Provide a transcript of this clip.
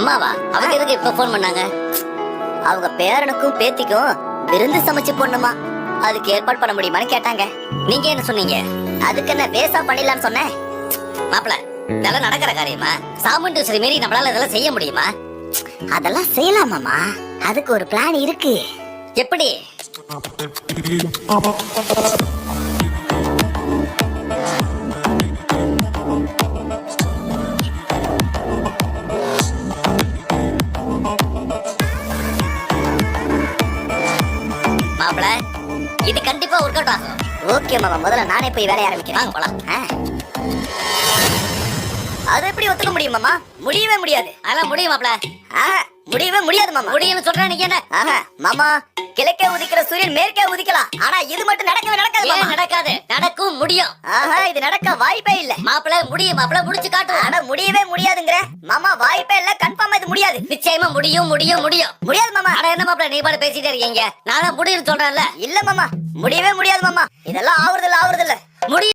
அம்மாவா? அவங்க எதுக்கு இப்ப ஃபோன் பண்ணாங்க? அவங்க பேரனுக்கும் பேத்திக்கும் விருந்து சமைச்சு போடணுமா? அதுக்கு ஏற்பாடு பண்ண முடியுமான்னு கேட்டாங்க. நீங்க என்ன சொன்னீங்க? அதுக்கு என்ன பேசா பண்ணிடலாம்னு சொன்னேன் மாப்பிள இதெல்லாம் நடக்கிற காரியமா? சாமுண்டு சரி மாரி நம்மளால இதெல்லாம் செய்ய முடியுமா? அதெல்லாம் செய்யலாமாமா அதுக்கு ஒரு பிளான் இருக்கு. எப்படி? மாப்பிள. இது கண்டிப்பா ஒர்க் அவுட் ஆகும். ஓகே மாமா. முதல்ல நானே போய் வேலைய ஆரம்பிக்கிறேன். போலாம். அது எப்படி ஒத்துக்க முடியும் மாமா? முடியவே முடியாது. அதெல்லாம் முடியும் மாப்ள முடியவே முடியாது மாமா. முடியும்னு சொல்றேன் நீங்க என்ன மாமா. கிழக்கே உதிக்கிற சூரியன் மேற்கே உதிக்கலாம். ஆனா இது மட்டும் நடக்கவே நடக்காது நடக்காது? நடக்கும் முடியும். ஆஹா இது நடக்க வாய்ப்பே இல்ல. மாப்பிள முடியும் மாப்பிள. முடிச்சு காட்டு ஆனா முடியவே முடியாதுங்கற. மாமா வாய்ப்பே இல்ல. கன்ஃபார்ம் முடியாது. நிச்சயமா முடியும் முடியும் முடியும். முடியாது மாமா. ஆனா என்ன மாப்பிள நீ பாட்டு பேசிட்டே இருக்கீங்க? நான் தான் முடியும் சொல்றேன்ல. இல்ல மாமா. முடியவே முடியாது மாமா. இதெல்லாம் ஆவுறது இல்ல ஆவுறது இல்ல முடியும்.